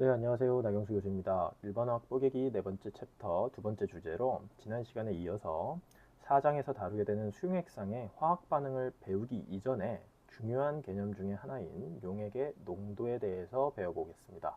네, 안녕하세요. 나경수 교수입니다. 일반화학 뽀개기 네 번째 챕터 두 번째 주제로 지난 시간에 이어서 4장에서 다루게 되는 수용액상의 화학 반응을 배우기 이전에 중요한 개념 중에 하나인 용액의 농도에 대해서 배워보겠습니다.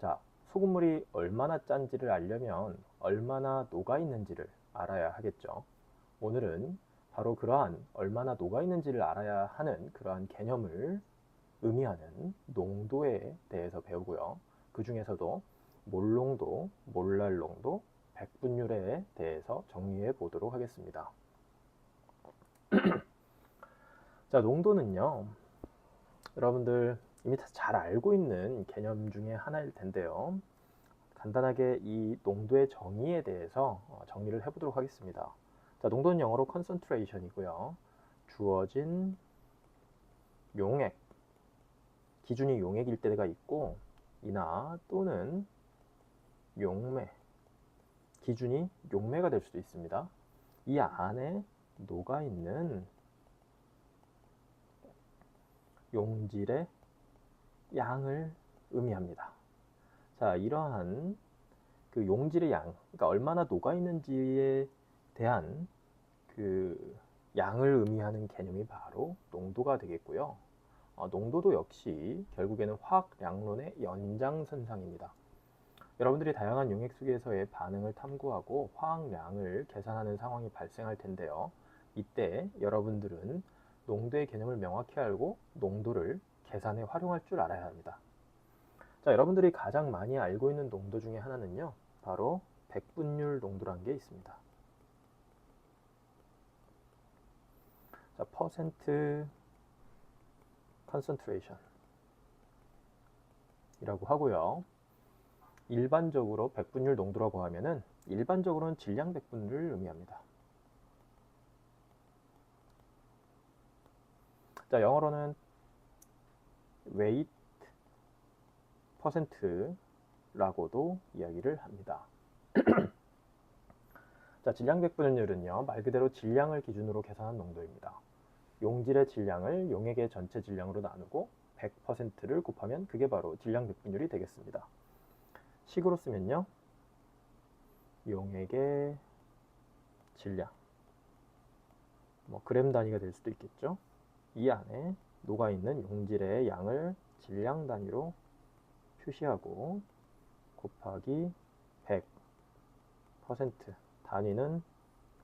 자, 소금물이 얼마나 짠지를 알려면 얼마나 녹아 있는지를 알아야 하겠죠. 오늘은 바로 그러한 얼마나 녹아 있는지를 알아야 하는 그러한 개념을 의미하는 농도에 대해서 배우고요. 그 중에서도 몰농도, 몰랄농도, 백분율에 대해서 정리해 보도록 하겠습니다. 자, 농도는요. 여러분들 이미 다 잘 알고 있는 개념 중에 하나일 텐데요. 간단하게 이 농도의 정의에 대해서 어, 정리를 해보도록 하겠습니다. 자, 농도는 영어로 concentration이고요. 주어진 용액, 기준이 용액일 때가 있고 이나 또는 용매 기준이 용매가 될 수도 있습니다. 이 안에 녹아 있는 용질의 양을 의미합니다. 자, 이러한 그 용질의 양, 그러니까 얼마나 녹아 있는지에 대한 그 양을 의미하는 개념이 바로 농도가 되겠고요. 어, 농도도 역시 결국에는 화학량론의 연장선상입니다. 여러분들이 다양한 용액 속에서의 반응을 탐구하고 화학량을 계산하는 상황이 발생할 텐데요. 이때 여러분들은 농도의 개념을 명확히 알고 농도를 계산에 활용할 줄 알아야 합니다. 자, 여러분들이 가장 많이 알고 있는 농도 중에 하나는요. 바로 백분율 농도라는 게 있습니다. 자, 퍼센트 concentration 이라고 하고요. 일반적으로 백분율 농도라고 하면은 일반적으로는 질량 백분율을 의미합니다. 자, 영어로는 weight 퍼센트라고도 이야기를 합니다. 자, 질량 백분율은요, 말 그대로 질량을 기준으로 계산한 농도입니다. 용질의 질량을 용액의 전체 질량으로 나누고 100%를 곱하면 그게 바로 질량 백분율이 되겠습니다. 식으로 쓰면요. 용액의 질량 뭐 그램 단위가 될 수도 있겠죠. 이 안에 녹아 있는 용질의 양을 질량 단위로 표시하고 곱하기 100% 단위는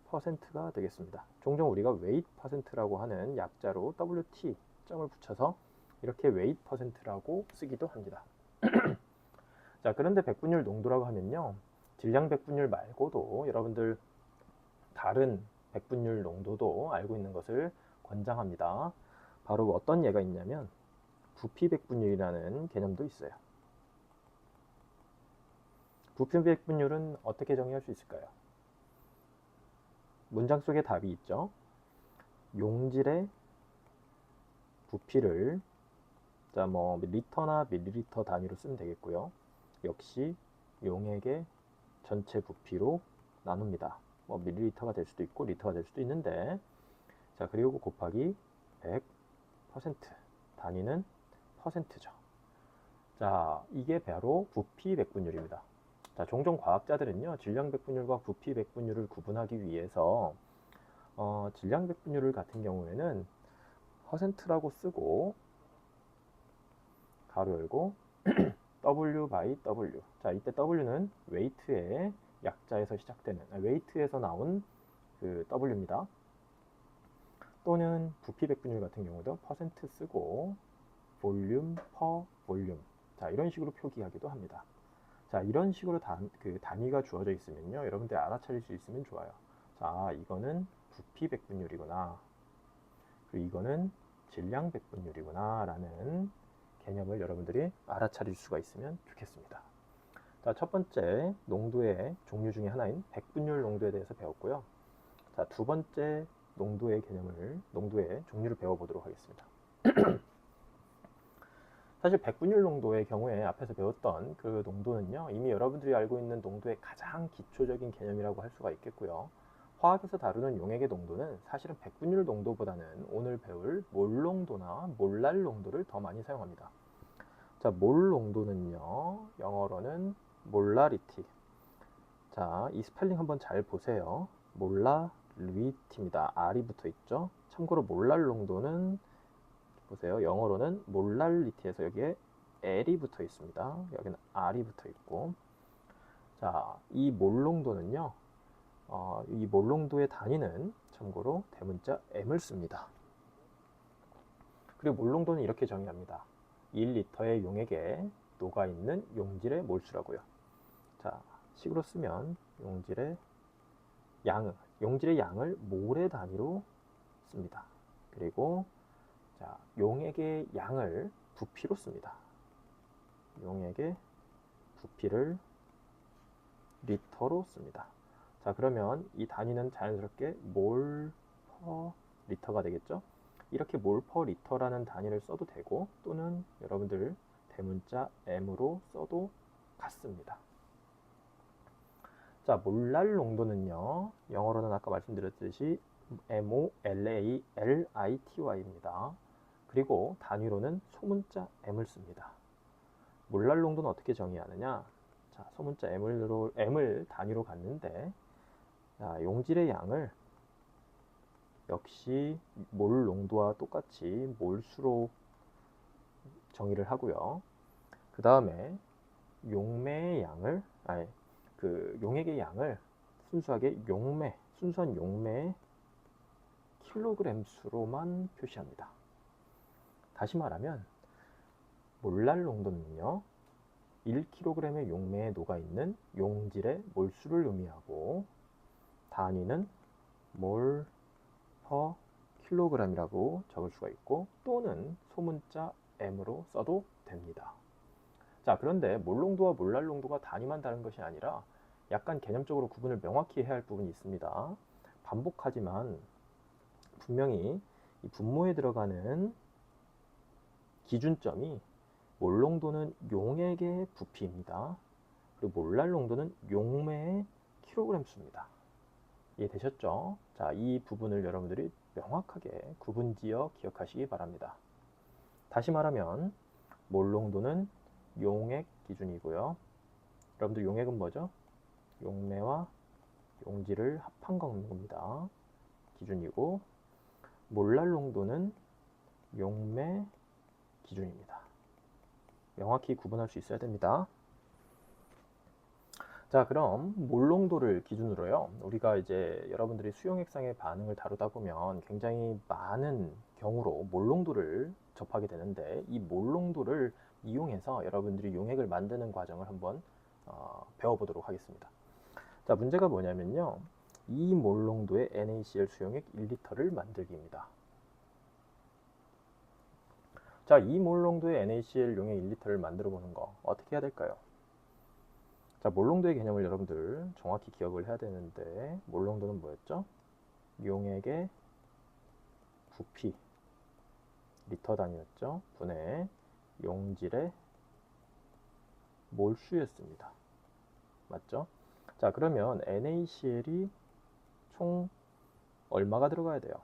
퍼센트가 되겠습니다. 종종 우리가 weight 퍼센트라고 하는 약자로 WT 점을 붙여서 이렇게 weight 퍼센트라고 쓰기도 합니다. 자, 그런데 백분율 농도라고 하면요. 질량 백분율 말고도 여러분들 다른 백분율 농도도 알고 있는 것을 권장합니다. 바로 어떤 예가 있냐면 부피 백분율이라는 개념도 있어요. 부피 백분율은 어떻게 정의할 수 있을까요? 문장 속에 답이 있죠. 용질의 부피를 자, 뭐 리터나 밀리리터 단위로 쓰면 되겠고요. 역시 용액의 전체 부피로 나눕니다. 뭐 밀리리터가 될 수도 있고 리터가 될 수도 있는데 자, 그리고 곱하기 100% 단위는 퍼센트죠. 자, 이게 바로 부피 백분율입니다. 자, 종종 과학자들은요, 질량 백분율과 부피 백분율을 구분하기 위해서 어, 질량 백분율 같은 경우에는 퍼센트라고 쓰고 가로 열고 W by W. 자, 이때 W는 웨이트의 약자에서 시작되는 아, 웨이트에서 나온 그 W입니다. 또는 부피 백분율 같은 경우도 퍼센트 쓰고 볼륨 퍼 볼륨. 자, 이런 식으로 표기하기도 합니다. 자, 이런 식으로 단, 그 단위가 주어져 있으면요. 여러분들이 알아차릴 수 있으면 좋아요. 자, 이거는 부피 백분율이구나. 그리고 이거는 질량 백분율이구나. 라는 개념을 여러분들이 알아차릴 수가 있으면 좋겠습니다. 자, 첫 번째 농도의 종류 중에 하나인 백분율 농도에 대해서 배웠고요. 자, 두 번째 농도의 개념을, 농도의 종류를 배워보도록 하겠습니다. 사실 백분율 농도의 경우에 앞에서 배웠던 그 농도는요, 이미 여러분들이 알고 있는 농도의 가장 기초적인 개념이라고 할 수가 있겠고요. 화학에서 다루는 용액의 농도는 사실은 백분율 농도보다는 오늘 배울 몰 농도나 몰랄 농도를 더 많이 사용합니다. 자, 몰 농도는요. 영어로는 몰라리티. 자, 이 스펠링 한번 잘 보세요. 몰라리티입니다. R이 붙어 있죠. 참고로 몰랄 농도는 보세요. 영어로는 몰랄리티에서 여기에 L이 붙어 있습니다. 여기는 R이 붙어 있고. 자, 이 몰농도는요. 어, 이 몰농도의 단위는 참고로 대문자 M을 씁니다. 그리고 몰농도는 이렇게 정의합니다. 1리터의 용액에 녹아있는 용질의 몰수라고요. 자, 식으로 쓰면 용질의 양을, 용질의 양을 몰의 단위로 씁니다. 그리고 자, 용액의 양을 부피로 씁니다. 용액의 부피를 리터로 씁니다. 자, 그러면 이 단위는 자연스럽게 몰 퍼 리터가 되겠죠? 이렇게 몰 퍼 리터라는 단위를 써도 되고 또는 여러분들 대문자 m으로 써도 같습니다. 자, 몰랄 농도는요. 영어로는 아까 말씀드렸듯이 MOLALITY입니다. 그리고 단위로는 소문자 m을 씁니다. 몰랄 농도는 어떻게 정의하느냐? 자, 소문자 m을, m을 단위로 갖는데 자, 용질의 양을 역시 몰 농도와 똑같이 몰수로 정의를 하고요. 그 다음에 용매의 양을 아니 그 용액의 양을 순수하게 용매 순수한 용매의 킬로그램 수로만 표시합니다. 다시 말하면 몰랄 농도는요 1kg의 용매에 녹아 있는 용질의 몰수를 의미하고 단위는 몰 퍼 킬로그램이라고 적을 수가 있고 또는 소문자 m으로 써도 됩니다. 자, 그런데 몰농도와 몰랄농도가 단위만 다른 것이 아니라 약간 개념적으로 구분을 명확히 해야 할 부분이 있습니다. 반복하지만 분명히 이 분모에 들어가는 기준점이 몰농도는 용액의 부피입니다. 그리고 몰랄농도는 용매의 킬로그램 수입니다. 이해되셨죠? 자, 이 부분을 여러분들이 명확하게 구분지어 기억하시기 바랍니다. 다시 말하면 몰농도는 용액 기준이고요. 여러분들 용액은 뭐죠? 용매와 용질을 합한 겁니다. 기준이고 몰랄 농도는 용매 기준입니다. 명확히 구분할 수 있어야 됩니다. 자, 그럼 몰농도를 기준으로요. 우리가 이제 여러분들이 수용액상의 반응을 다루다 보면 굉장히 많은 경우로 몰농도를 접하게 되는데 이 몰농도를 이용해서 여러분들이 용액을 만드는 과정을 한번 어, 배워보도록 하겠습니다. 자, 문제가 뭐냐면요. 이 몰농도의 NaCl 수용액 1리터를 만들기입니다. 자, 이 몰 농도의 NaCl 용액 1리터를 만들어 보는 거 어떻게 해야 될까요? 자, 몰 농도의 개념을 여러분들 정확히 기억을 해야 되는데 몰 농도는 뭐였죠? 용액의 부피 리터 단위였죠. 분의 용질의 몰수였습니다. 맞죠? 자, 그러면 NaCl이 총 얼마가 들어가야 돼요?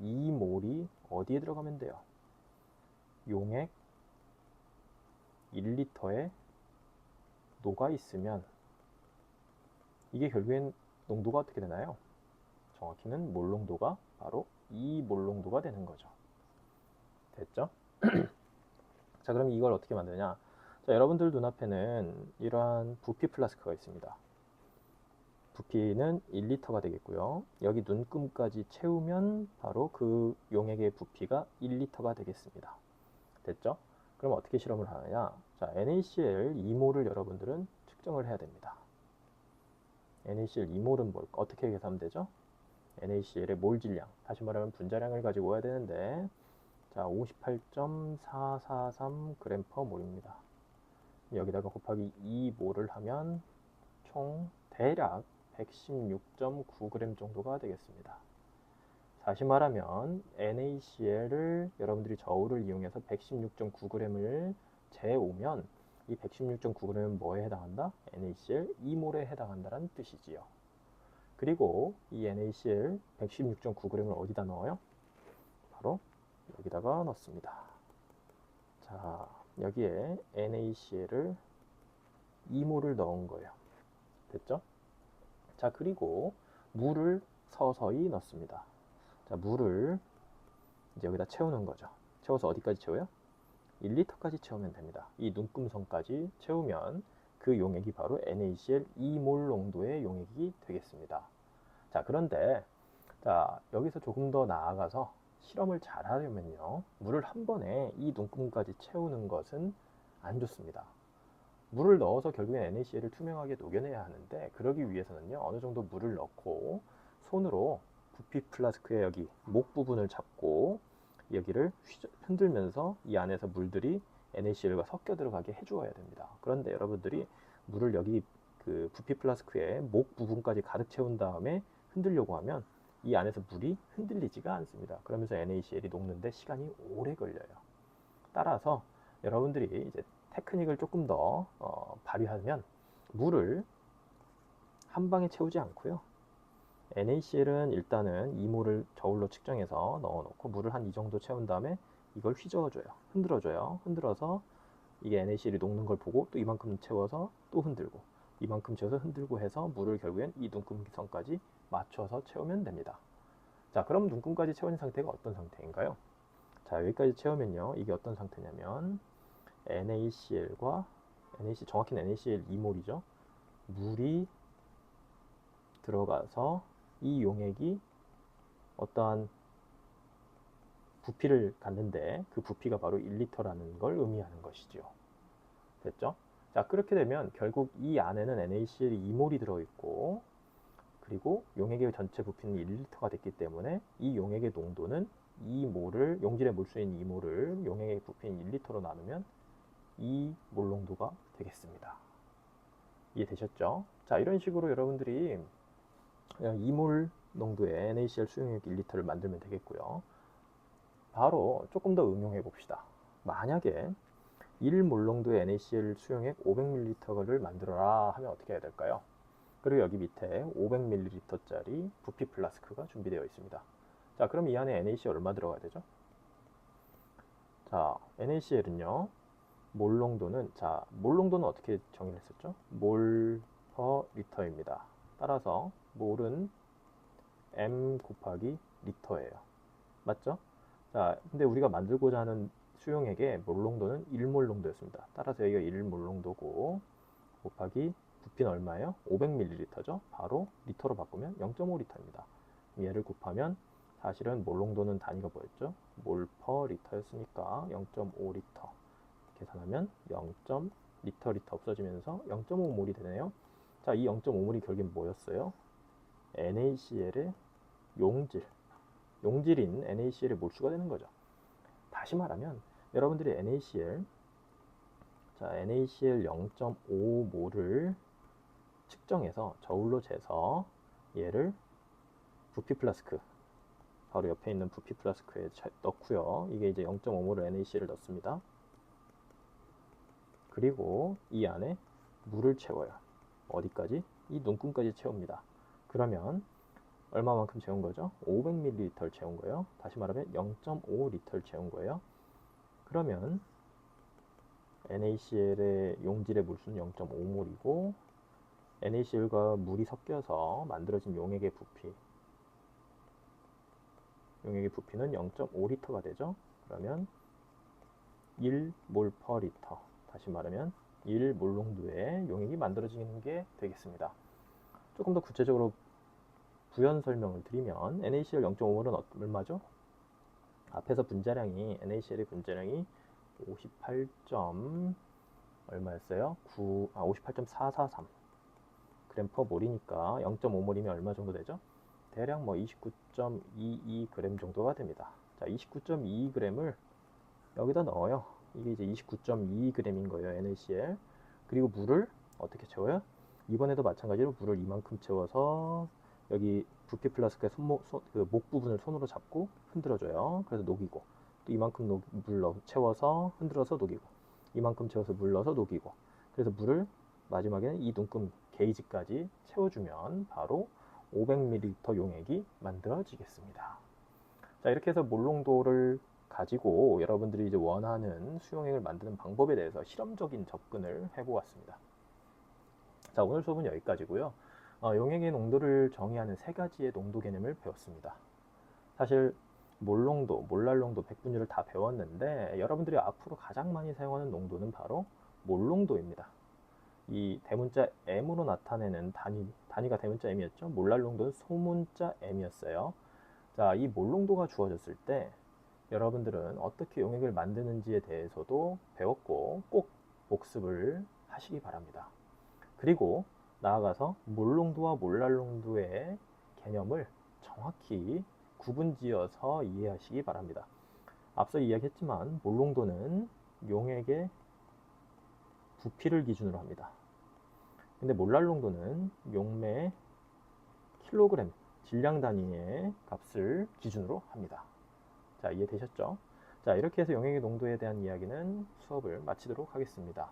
2몰이 어디에 들어가면 돼요? 용액 1리터에 녹아 있으면 이게 결국엔 농도가 어떻게 되나요? 정확히는 몰 농도가 바로 이 몰 농도가 되는 거죠. 됐죠? 자, 그럼 이걸 어떻게 만드냐? 자, 여러분들 눈앞에는 이러한 부피 플라스크가 있습니다. 부피는 1리터가 되겠고요. 여기 눈금까지 채우면 바로 그 용액의 부피가 1리터가 되겠습니다. 됐죠? 그럼 어떻게 실험을 하느냐? 자, NaCl 2몰을 여러분들은 측정을 해야 됩니다. NaCl 2몰은 뭘, 어떻게 계산하면 되죠? NaCl의 몰 질량, 다시 말하면 분자량을 가지고 와야 되는데, 자, 58.443 g per 몰입니다. 여기다가 곱하기 2몰을 하면 총 대략 116.9g 정도가 되겠습니다. 다시 말하면 NaCl을 여러분들이 저울을 이용해서 116.9g을 재오면 이 116.9g은 뭐에 해당한다? NaCl 2몰에 해당한다는 뜻이지요. 그리고 이 NaCl 116.9g을 어디다 넣어요? 바로 여기다가 넣습니다. 자, 여기에 NaCl을 2몰을 넣은 거예요. 됐죠? 자, 그리고 물을 서서히 넣습니다. 자, 물을 이제 여기다 채우는 거죠. 채워서 어디까지 채워요? 1리터까지 채우면 됩니다. 이 눈금선까지 채우면 그 용액이 바로 NaCl 2몰 농도의 용액이 되겠습니다. 자, 그런데 자, 여기서 조금 더 나아가서 실험을 잘 하려면요. 물을 한 번에 이 눈금까지 채우는 것은 안 좋습니다. 물을 넣어서 결국엔 NaCl을 투명하게 녹여내야 하는데 그러기 위해서는요. 어느 정도 물을 넣고 손으로 부피 플라스크의 여기 목 부분을 잡고 여기를 흔들면서 이 안에서 물들이 NaCl과 섞여 들어가게 해주어야 됩니다. 그런데 여러분들이 물을 여기 그 부피 플라스크의 목 부분까지 가득 채운 다음에 흔들려고 하면 이 안에서 물이 흔들리지가 않습니다. 그러면서 NaCl이 녹는데 시간이 오래 걸려요. 따라서 여러분들이 이제 테크닉을 조금 더 어, 발휘하면 물을 한 방에 채우지 않고요. NaCl은 일단은 이모를 저울로 측정해서 넣어놓고 물을 한 이 정도 채운 다음에 이걸 휘저어줘요. 흔들어줘요. 흔들어서 이게 NaCl이 녹는 걸 보고 또 이만큼 채워서 또 흔들고 이만큼 채워서 흔들고 해서 물을 결국엔 이 눈금선까지 맞춰서 채우면 됩니다. 자, 그럼 눈금까지 채운 상태가 어떤 상태인가요? 자, 여기까지 채우면요. 이게 어떤 상태냐면 NaCl과 NaC 정확히는 NaCl 2몰이죠. 물이 들어가서 이 용액이 어떠한 부피를 갖는데 그 부피가 바로 1리터라는 걸 의미하는 것이죠. 됐죠? 자, 그렇게 되면 결국 이 안에는 NaCl이 2몰이 들어있고 그리고 용액의 전체 부피는 1리터가 됐기 때문에 이 용액의 농도는 2몰을 용질의 몰수인 2몰을 용액의 부피인 1리터로 나누면 2몰 농도가 되겠습니다. 이해되셨죠? 자, 이런 식으로 여러분들이 2몰 농도의 NaCl 수용액 1리터를 만들면 되겠고요. 바로 조금 더 응용해 봅시다. 만약에 1몰 농도의 NaCl 수용액 500ml를 만들어라 하면 어떻게 해야 될까요? 그리고 여기 밑에 500ml짜리 부피 플라스크가 준비되어 있습니다. 자, 그럼 이 안에 NaCl 얼마 들어가야 되죠? 자, NaCl은요, 몰 농도는, 자, 몰 농도는 어떻게 정의를 했었죠? 몰 퍼 리터입니다. 따라서 몰은 m 곱하기 리터예요. 맞죠? 자, 근데 우리가 만들고자 하는 수용액의 몰 농도는 1몰 농도였습니다. 따라서 여기가 1몰 농도고 곱하기 부피는 얼마예요? 500ml죠. 바로 리터로 바꾸면 0.5리터입니다. 얘를 곱하면 사실은 몰 농도는 단위가 뭐였죠? 몰 퍼 리터였으니까 0.5리터. 계산하면 0. 리터 리터 없어지면서 0.5몰이 되네요. 자, 이 0.5몰이 결국엔 뭐였어요? NaCl의 용질. 용질인 NaCl의 몰수가 되는 거죠. 다시 말하면 여러분들이 NaCl 자, NaCl 0.5몰을 측정해서 저울로 재서 얘를 부피 플라스크 바로 옆에 있는 부피 플라스크에 넣고요. 이게 이제 0.5몰을 NaCl을 넣습니다. 그리고 이 안에 물을 채워요. 어디까지? 이 눈금까지 채웁니다. 그러면 얼마만큼 채운 거죠? 500ml를 채운 거예요. 다시 말하면 0.5리터를 채운 거예요. 그러면 NaCl의 용질의 물수는 0.5몰이고 NaCl과 물이 섞여서 만들어진 용액의 부피 용액의 부피는 0.5리터가 되죠. 그러면 1몰 퍼 리터 다시 말하면 1몰 농도의 용액이 만들어지는 게 되겠습니다. 조금 더 구체적으로 부연 설명을 드리면 NaCl 0.5몰은 얼마죠? 앞에서 분자량이 NaCl의 분자량이 58. 얼마였어요? 9, 아, 58.443 그램 퍼 몰이니까 0.5몰이면 얼마 정도 되죠? 대략 뭐 29.22 그램 정도가 됩니다. 자, 29.22 그램을 여기다 넣어요. 이게 이제 29.22 그램인 거예요, NaCl. 그리고 물을 어떻게 채워요? 이번에도 마찬가지로 물을 이만큼 채워서 여기 부피 플라스크의 손목, 손, 그 목 부분을 손으로 잡고 흔들어줘요. 그래서 녹이고 또 이만큼 녹, 물 넣어 채워서 흔들어서 녹이고 이만큼 채워서 물 넣어서 녹이고 그래서 물을 마지막에는 이 눈금 게이지까지 채워주면 바로 500ml 용액이 만들어지겠습니다. 자 이렇게 해서 몰농도를 가지고 여러분들이 이제 원하는 수용액을 만드는 방법에 대해서 실험적인 접근을 해보았습니다. 자, 오늘 수업은 여기까지고요. 어, 용액의 농도를 정의하는 세 가지의 농도 개념을 배웠습니다. 사실 몰농도, 몰랄농도, 백분율을 다 배웠는데 여러분들이 앞으로 가장 많이 사용하는 농도는 바로 몰농도입니다. 이 대문자 m으로 나타내는 단위, 단위가 대문자 m이었죠. 몰랄농도는 소문자 m이었어요. 자, 이 몰농도가 주어졌을 때 여러분들은 어떻게 용액을 만드는지에 대해서도 배웠고 꼭 복습을 하시기 바랍니다. 그리고 나아가서 몰농도와 몰랄농도의 개념을 정확히 구분지어서 이해하시기 바랍니다. 앞서 이야기했지만 몰농도는 용액의 부피를 기준으로 합니다. 근데 몰랄농도는 용매 킬로그램 질량 단위의 값을 기준으로 합니다. 자, 이해되셨죠? 자, 이렇게 해서 용액의 농도에 대한 이야기는 수업을 마치도록 하겠습니다.